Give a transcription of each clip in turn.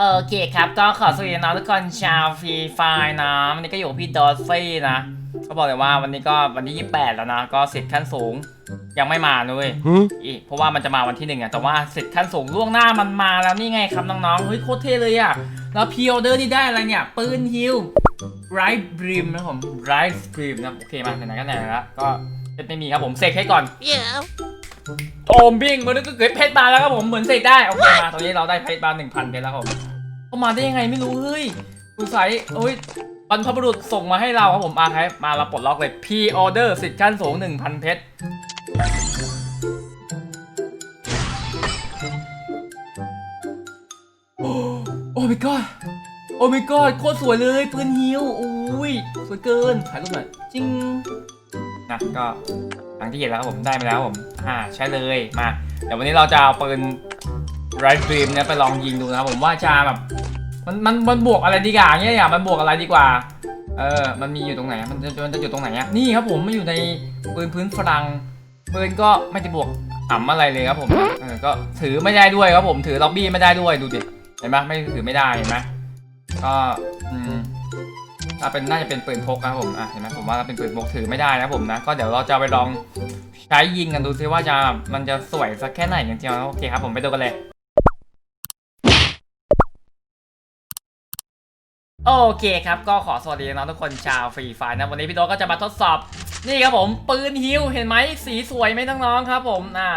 โอเคครับก็ขอสวัสดีน้องทุกคนชาวฟรีไฟนะวันนี้ก็อยู่กับพี่ดอสซี่นะก็บอกเลยว่าวันนี้ก็วันที่ 28 แล้วนะ ก็สิทธิ์ขั้นสูงยังไม่มาเลยอีกเพราะว่ามันจะมาวันที่หนึ่งอะแต่ว่าสิทธิ์ขั้นสูงล่วงหน้ามันมาแล้วนี่ไงครับน้องๆเฮ้ยโคตรเท่เลยอะแล้วพีออเดอร์นี่ได้อะไรเนี่ย ปืนฮิลไรบริมนะผมไรบริมนะโอเคมาไหนๆก็ไหนแล้วก็เพชรไม่มีครับผมเสกให้ก่อน Yeah. โอมบิงมันก็เกิดเพชรมาแล้วครับผมเหมือนเสกได้โอเคมาตอนนี้เราได้เพชรมาหนึ่งพันเพชรแล้วครับผมเข้ามาได้ยังไงไม่รู้เฮ้ยดูใสยโอ้ยบรรพบุรุษส่งมาให้เราครับผมมาครับมาเราปลดล็อกเลยพ r ออเดอร์สิทธิ์ขั้นสูงหนึ่งพันเพชรโอ้โอ้ my god โอ้ my god โคตรสวยเลยปืนฮิวอุ้ยสวยเกินถ่ายรูปหน่อยจริงนะก็ทางที่เห็นแล้วครับผมได้มาแล้วผมอ่าใช่เลยมา เดี๋ยววันนี้เราจะเอาปืนไรฟรีมเนี่ยไปลองยิงดูนะครับผมว่าจะแบบ มันมันมันบวกอะไรดีกว่าเนี่ยอย่ามันบวกอะไรดีกว่า เออ มันมีอยู่ตรงไหน มันจะมันจะอยู่ตรงไหนอะนี่ครับผมมันอยู่ในปืนพื้นฝรั่งปืนก็ไม่ได้บวกอ่ำอะไรเลยครับผมเออก็ถือไม่ได้ด้วยครับผมถือล็อบบี้ไม่ได้ด้วยดูดิเห็นไหมไม่ถือไม่ได้เห็นไหมก็อืมถ้าเป็นน่าจะเป็นปืนพกนะครับผมอะเห็นไหมผมว่าเป็นปืนพกถือไม่ได้นะผมนะก็เดี๋ยวเราจะไปลองใช้ยิงกันดูซิว่าจะมันจะสวยสักแค่ไหนจริงๆโอเคครับผมไปดูกันเลย โอเคครับก็ขอสวัสดีน้องทุกคนชาวฟรีไฟร์นะวันนี้พี่โดก็จะมาทดสอบ นี่ครับผมปืนฮิวเห็นไหมสีสวยไหมน้องๆครับ ผมน่า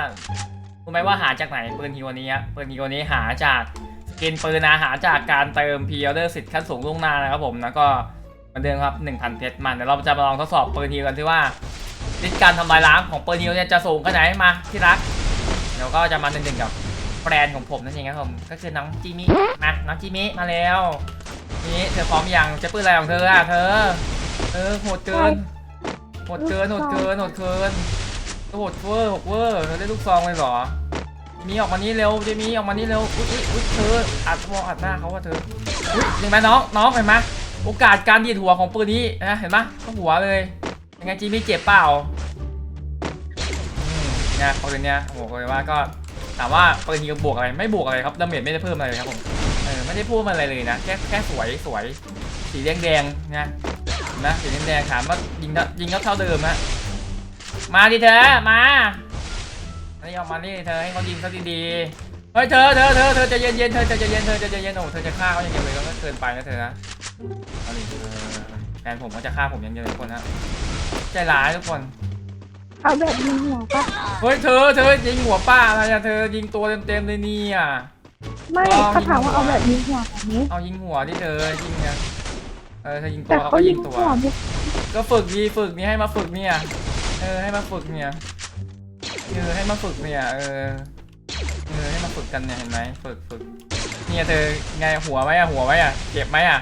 รู้ไหมว่าหาจากไหนปืนฮิวอันนี้อะปืนฮิวอันนี้หาจากสกินปืนนะหาจากการเติมพีออเดอร์สิทธิ์ขั้นสูงล่วงหน้านะครับผมแล้วก็เหมันเดิมครับ 1,000เพชรมันเดี๋ยวเราจะมาลองทดสอบปืนฮิวกันที่ว่าฤทธิ์การทำลายล้างของปืนฮิวเนี่ยจะสูงขนาดไหนมาที่รักเดี๋ยวก็จะมาหนึ่งๆกับแบรนด์ของผมนั่นเองครับผมก็คือน้องจิมิมาน้องจิมิมาแล้ว นี่เธอพร้อมยังจะปืนอะไรของเธออะเธอ เออโหดเกินโหดเกินโหดเกินโหดเกินโหดเวอร์โหดเวอร์เธอได้ลูกซองเลยเหรอมีออกมานี่เร็วเจมีออกมานี่เร็วอุ้ยอุ๊ยอุ้ยเธออัดมองอัดหน้าเขาว่าเธออุ้ยเห็นไหมน้องน้องเห็นไหมโอกาสการดีดหัวของปืนนี้นะเห็นไหมก็หัวเลยยังไงจีมี่เจ็บเปล่าเนี่ยปืนเนี้ยโอ้โหเลยว่าก็ถามว่าปืนนี้บวกอะไรไม่บวกอะไรครับดาเมจไม่ได้เพิ่มอะไรเลยครับผม ไม่ได้พูดมาอะไรเลยนะ แค่แค่สวยสวยสีแดงแดงๆนะเห็นะสีแดงแดงๆถามว่ายิงเท่ายิงเท่าเท่าเดิมฮะมาดิเธอมาไอ้ยออกมานี่เธอให้เขายิงซะดีๆเฮ้ยเธอเธอเธอเธอใจะเย็นเย็นๆเธอใจะเย็นๆเธอใจะเย็นๆโอ้เธอจะฆ่าเขาอย่างเดียวเลยก็เกินไปนะเธอนะเอาดิเออแฟนผมก็จะฆ่าผมอย่างเดียวเลยทุกคนนะใจร้ายทุกคนเอาแบบยิงหัวปะเฮ้ยเธอเธอยิงหัวป้าอะไรอะเธอยิงตัวเต็มๆเลยเนี่ย ไม่ลองเขาถามว่ายิงหัวเอาแบบยิงหัวแบบนี้ เอายิงหัวที่เธอยิงเนี่ยเออเธอยิงตัแต่วเขาเขาก็ยิยิงงตัว หัวไม่ก็ฝึกดีฝึกนี่ให้มาฝึกเนี่ยเออให้มาฝึกเนี่ยเออให้มาฝึกเนี่ยเออเออให้มาฝึกกันเนี่ยเห็นไหมฝึกฝึกเนี่ยเธอไงหัวไหมอะหัวไหมอะเจ็บไหมอะ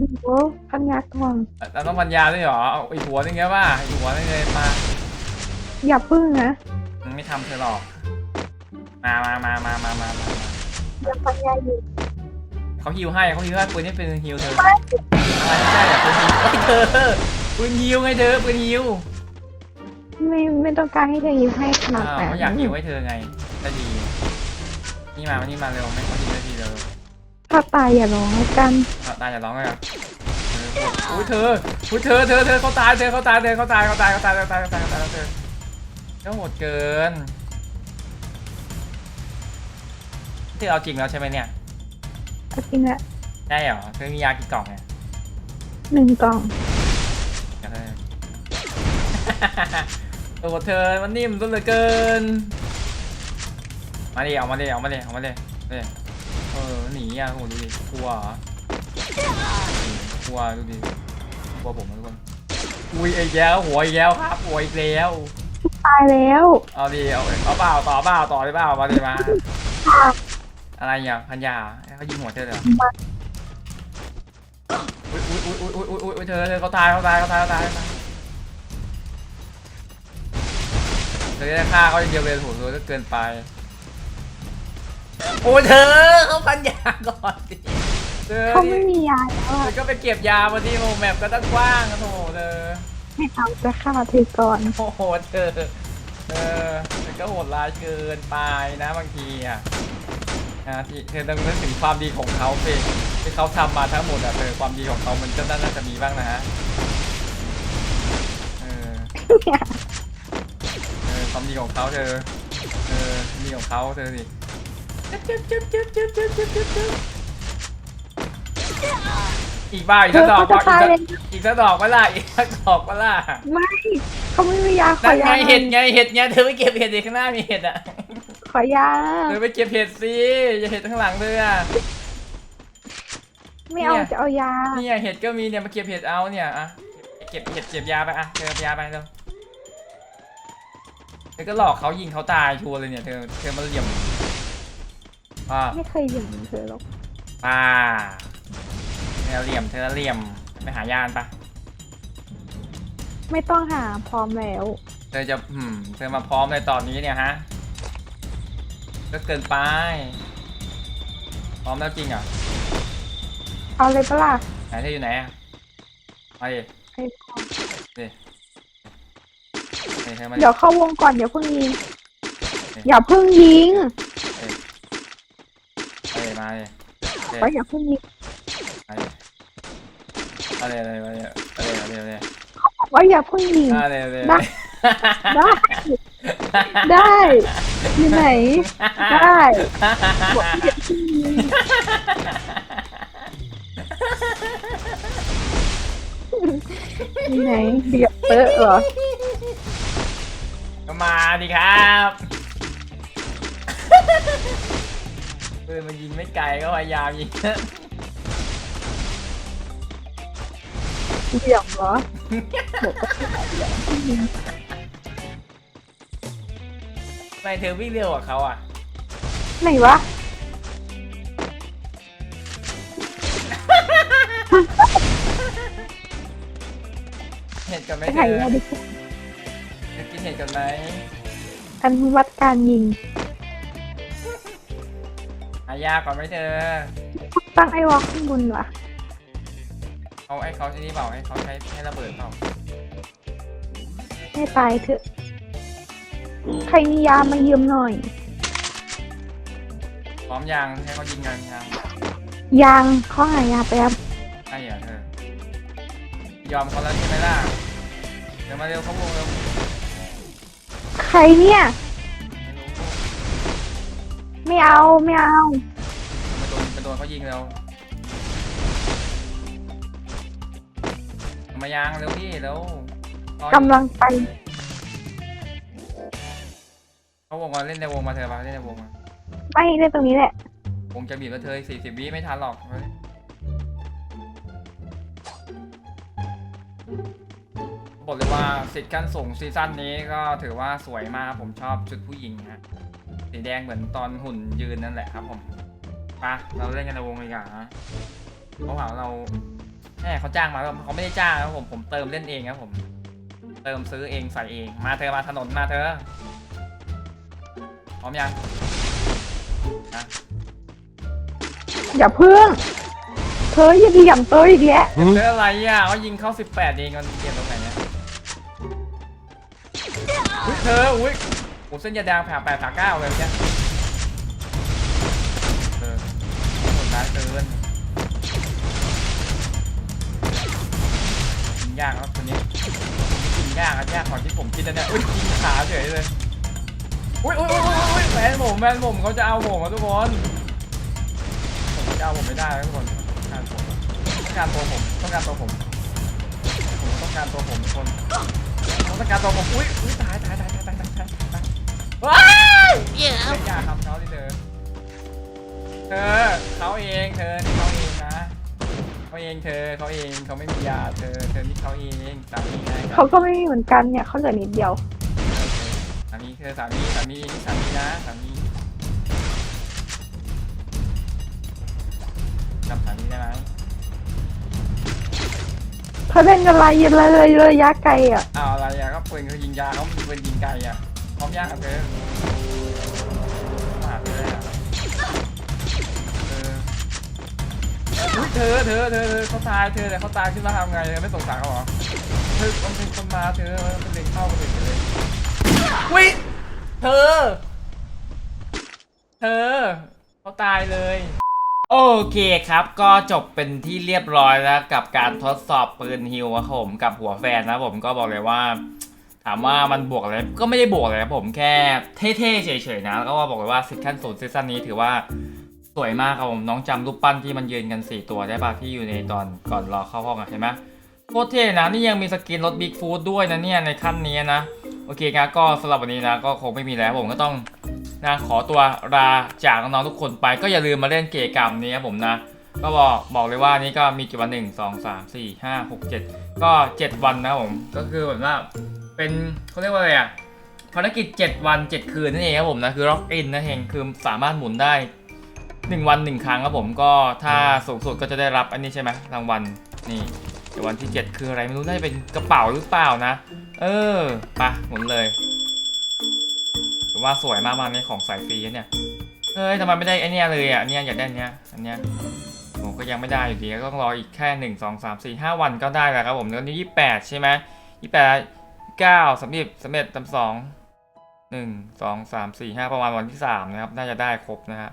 ดูพันยาทองเราต้องปัญญาด้วยเหรอเอาอีกหัวนึงเงี้ยว่าอีกหัวนึงเลยมาอย่าพึ่งนะมันไม่ทำเธอหรอกมามามามามามามาอ ย่าพันยาอยู่เขาฮิวให้เขาฮิวให้ปืนนี่เป็นฮิวเธออะไรไม่ใช่อะปืนฮิวเฮ้ยเธอปืนฮิวไงเธอปืนฮิวไม่ไม่ต้องการให้เธอยิ้มให้ขนาดอ้าวนั้นเขาอยากฮิวให้เธอไงได้ดี นี่มานี่มาเร็วไม่เขาฮิวได้ดีเร็วถ้าตายอย่าร้องกันอะตายอย่าร้องเลยอะเอออุ้ยเธออุ้ยเธอเธอเธอเขาตายเธอเขาตายเธอเขาตายเขาตายเขาตายเขาตายเขาตายเขาตายเขาตายเธอเจ้าโหดเกิน ที่เอาจริงแล้วใช่ไหมเนี่ยก็จริงละได้เหรอเธอมียากี่กล่องเนี่ยหนึ่งกล่องเดี๋ยวเธอโอ้โหเธอมันนิ่มซะเหลือเกิน มาดิเอามาดิเอามาดิเอามาดิเออเออหนีอะโอ้โหดูดิกลัวเหรอกลัวดูดิกลัวผมนะทุกคนอุ้ยไอ้แย้วหัวไอ้แย้วครับหัวอีกแล้ว ตายแล้วเอาดิเอาเอาเปล่าต่อเปล่าต่อได้เปล่ามาดิมา อะไรเนี่ยพันยาให้เขายิงหัวเธอเลยเหรออุ้ยอุ้ยอุ้ยอุ้ยอุ้ยอุ้ยอุ้ยเธอเธอเขาตายเขาตายเขาตายเขาตายเขาตายเธอจะฆ่าเขาอย่างเดียวเลยโหเธอก็เกินไปโอ้ยเธอเขาพันยาก่อนดิเธอเขาไม่มียาแล้วเธอะอก็ไปเก็บยามาที่โมแมปก็ตั้งกว้างอะโถเธอให้เขาจะฆ่าเธอก่อนโอ้โหเธอเออมันก็โหดร้ายเกินไปนะบางทีอะเอ นะที่เธอต้องนึกถึงความดีของเขาเองที่เขาทำมาทั้งหมดอะเธอความดีของเขามันก็น่าจะมีบ้างนะฮะเออเออความดีของเขาเธอเออความดีของเขาเธอสิจึ๊บจึ๊บจึ๊บจึ๊บจึ๊บจึ๊บจึ๊บจึ๊บอีกบ้าอีกเธสัอกดอกเขาจะอีกตายสักเลยอีกสักดอกเปะล่าอีกสักดอกเปะล่าไม่เขาไม่มียาขอนั่นยาไงเห็ดไงเห็ดไงเธอไปเก็บเห็ดดิข้างหน้ามีเห็ดอะ ขอยาเธอไปเก็บเห็ดสิอย่าเห็ดข้างหลังเธออะไม่เอาเนี่ย จะเอายา เนี่ยเห็ดก็มีเนี่ยมาเก็บเห็ดเอาเนี่ยอะเก็บเห็ดเก็บยาไปอะเธอเอายาไปเร็วเธอก็หลอกเขายิงเขาตายชัวร์เลยเนี่ยเธอเธอมาเหลี่ยมอ่าไม่เคยอย่างเธอหรอกป้าเธอเหลี่ยมเธอเหลี่ยมไปหายานปะไม่ต้องหาพร้อมแล้ว เธอจะอืมเธอมาพร้อมเลยตอนนี้เนี่ยฮะ ก็เกินไป พร้อมแล้วจริงเหรอเอาเลยปะล่ะไหนเธออยู่ไหนอะมาดิให้พร้อมดิเฮ้ยเธอมาดิ เดี๋ยวเข้าวงก่อนเดี๋ยวเพิ่งยิง เอ๊ะ อย่าเพิ่งยิงเฮ้ยมาดิเฮ้ยว่าอย่าเพิ่งยิงมาดิมาดิมาดิมาดิมาดิมาดิมาดิว่าอย่าเพิ่งยิง มาดิมาดิได้ ได้ได้ อยู่ไหน ได้บอกว่าอย่าเพิ่งยิงอยู่ไหนเบียบเตอะเหรอก็มาดิครับปืนมันยิงไม่ไกลก็พยายามยิง เบียบเหรอทำ ไมเธอวิ่งเร็วกว่าเขาอะ ไหนวะ เห็นกันไหมไปเธไหนอวะดิเธอกินเห็นกันไหมอันวัดการยิงหายากกว่าไหมเธอ ตั้งไอ้วอลข้างบนวะเอาไอ้เขาใช้นี่เปล่าให้เขาใช้ให้ระเบิดเปล่าให้ตายเถอะ ใครมียามายืมหน่อย พร้อมยังให้เขายิงกันยังยังเขาหายาแป๊บใช่เหรอเธอยอมเขาแล้วใช่ไหมล่ะเดี๋ยวมาเร็วเขาวงเร็วใครเนี่ยไม่รู้ไม่เอาไม่เอาไปโดนไปโดนเขายิงเร็วเอามายางเร็วพี่เร็วรออยู่ กำลังไป เขาวงมาเล่นในวงมาเธอมาเล่นในวงมาไม่ได้ตรงนี้แหละ วงจะบีบแล้วเธอสี่สิบวิไม่ทันหรอกเฮ้ยบอกเลยว่าสิทธิ์ขั้นสูงซีซั่นนี้ก็ถือว่าสวยมากผมชอบชุดผู้หญิงฮะสีแดงเหมือนตอนหุ่นยืนนั่นแหละครับผมไปะเราเล่นกันในวงเลยดีกว่อนนะเขาหาว่าเราแม่เขาจ้างมาแล้วเขาไม่ได้จ้างนะครับผมผมเติมเล่นเองครับผม เติมซื้อเองใส่เองมาเธอมาถนนมาเธอ พร้อมยังนะอย่าเพิ่งเธออย่าดีอย่างเตยอีกแล้วเจออะไรอะเขายิงเข้า 18เองมันเกมตรงไหนเนี่ยอุ้ยเธออุ้ยโอ้เส้นยาแดงผ่าแปดผ่าเก้าเลยเนี่ยเออหมดร้ายเกินยิงยากครับคนนี้ยิงยากอะยากกว่าที่ผมคิดนะเนี่ยอุ้ยยิงขาเฉยเลยอุ้ยอุ้ยอุ้ยอุ้ยแฟ นผมแฟนผมเขาจะเอาผมอะทุกคนผมจะเอาผมไม่ได้นะทุกคนต้องการผมต้องการตัวผมต้องการตัวผมผมต้องการตัวผมทุกคนผมต้องการตัวผมอุ้ยอุ้ยตายตายตายตายตายตายตายตายว้ายไม่อยากทำเขาดิเธอเธอเขาเองเธอนี่เขาเองนะเขาเองเธอเขาเองเขาไม่มียาเธอเธอนี่เขาเองสามีไงเขาก็ไม่มีเหมือนกันเนี่ยเขาเหลือนิดเดียวสามี เธอสามีสามีนี่สามีนะสามีจำสามีได้ไหมเธอเล่นอะไรเลยเลยเลยยะไกลอะอ้าวอะไรอะก็ปืนเขายิงยาเขามีปืนยิงไกลอะพร้อมยากอะเธอมาหาเธอเลยอะเอออุ๊ยเธอเธอเธอเธอเขาตายเธอแต่เขาตายขึ้นมาทำไงเธอไม่สงสารเขาเหรอเธอมันเป็นคนมาเธอมันเป็นเด็กเข้าคนอื่นเลยวิ เธอ เธอเขาตายเลย โอเคครับ ก็จบเป็นที่เรียบร้อยแล้วกับการทดสอบปืนฮิวครับผมกับหัวแฟนนะผมก็บอกเลยว่า ถามว่ามันบวกอะไรก็ไม่ได้บวกเลยครับผมแค่เท่ๆเฉยๆนะแล้วก็บอกเลยว่าสิทธิ์ขั้นศูนย์ซีซั่นนี้ถือว่าสวยมากครับผมน้องจำรูปปั้นที่มันยืนกัน 4 ตัวได้ป่ะที่อยู่ในตอนก่อนรอเข้าห้องอะเห็นไหมโคตรเท่นะนี่ยังมีสกินรถบิ๊กฟูดด้วยนะเนี่ยในขั้นนี้นะ โอเคครับก็สำหรับวันนี้นะก็คงไม่มีแล้วผมก็ต้องนะขอตัวลาจากน้องๆทุกคนไป ก็อย่าลืมมาเล่นเกมกรรมนี้ครับผมนะ ก็บอกบอกเลยว่านี่ก็มีกี่วันหนึ่งสองสามสี่ห้าหกเจ็ดก็เจ็ดวันนะผมก็คือแบบว่าเป็นเขาเรียกว่าอะไรอะภารกิจ 7 วัน 7 คืนนั่นเองครับผมนะคือล็อกอินนะเองคือสามารถหมุนได้ 1 วัน 1 ครั้งครับผมก็ถ้าสูงสุดก็จะได้รับอันนี้ใช่ไหมรางวัลนี่เดี๋ยววันที่ 7 คืออะไรไม่รู้น่าจะเป็นกระเป๋าหรือเปล่านะ เออปะหมุนเลยถือว่าสวยมากมาในของสายฟรีนะเนี่ยเฮ้ยทำไมไม่ได้ไอเนี้ยเลยอะเนี้ยอยากได้เนี้ยอันเนี้ยผมก็ยังไม่ได้อยู่ดีก็ต้องรออีกแค่หนึ่งสองสามสี่ห้าวันก็ได้แล้วครับผมแล้วนี้ยี่แปดใช่ไหมยี่แปดเก้าสำเร็จสำเร็จตำสองหนึ่งสองสามสี่ห้าประมาณวันที่สามนะครับ น่าจะได้ครบนะฮะ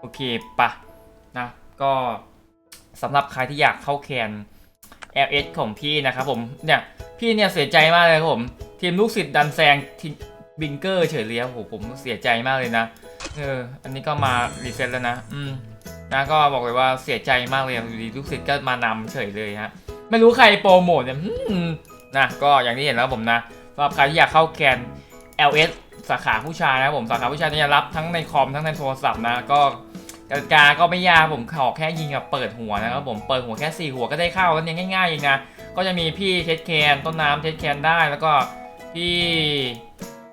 โอเคปะนะก็สำหรับใครที่อยากเข้าแคน LS ของพี่นะครับผมเนี่ย พี่เนี่ยเสียใจมากเลยครับผม ทีมลูกศิษย์ดันแซงทีมบิงเกอร์เฉยเลยครับผมผมเสียใจมากเลยนะเอออันนี้ก็มารีเซ็ตแล้วนะ อืมนะก็บอกเลยว่าเสียใจมากเลยอยู่ดีลูกศิษย์ก็มานำเฉยเลยฮะไม่รู้ใครโปรโมทเนี่ยนะก็อย่างที่เห็นแล้วผมนะสำหรับใครที่อยากเข้าแคน LS สาขาผู้ชายนะครับผมสาขาผู้ชายเนี่ยรับทั้งในคอมทั้งในโทรศัพท์นะก็กติกาก็ไม่ยากผมขอแค่ยิงกับเปิดหัวนะครับผมเปิดหัวแค่สี่หัวก็ได้เข้าแล้วเนี่ยง่ายๆเองนะ ก็จะมีพี่เทสแคนต้นน้ำเทสแคนได้แล้วก็พี่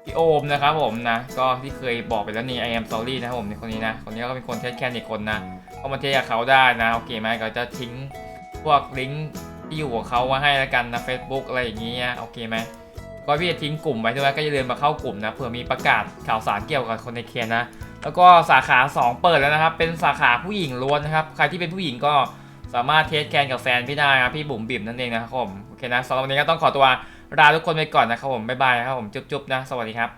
พี่โอมนะครับผมนะก็ที่เคยบอกไปแล้วนี่ I am sorry นะครับผมในคนนี้นะคนนี้ก็เป็นคนเทสแคนอีกคนนะก็มาเทสกับเขาได้นะโอเคไหมก็จะทิ้งพวกลิงก์ที่อยู่ของเขาไว้ให้แล้วกันนะ Facebook อะไรอย่างเงี้ยโอเคไหมก็พี่จะทิ้งกลุ่มไว้ด้วยก็อย่าลืมมาเข้ากลุ่มนะเผื่อมีประกาศข่าวสารเกี่ยวกับคนในเคนนะแล้วก็สาขา 2 เปิดแล้วนะครับเป็นสาขาผู้หญิงล้วนนะครับใครที่เป็นผู้หญิงก็ สามารถเทสแคนกับแฟนพี่ได้ครับพี่บุ๋มบิ่มนั่นเองนะครับผมโอเคนะสำหรับวันนี้ก็ต้องขอตัวลาทุกคนไปก่อนนะครับผมบ๊ายบายนะครับผมจุ๊บๆนะสวัสดีครับ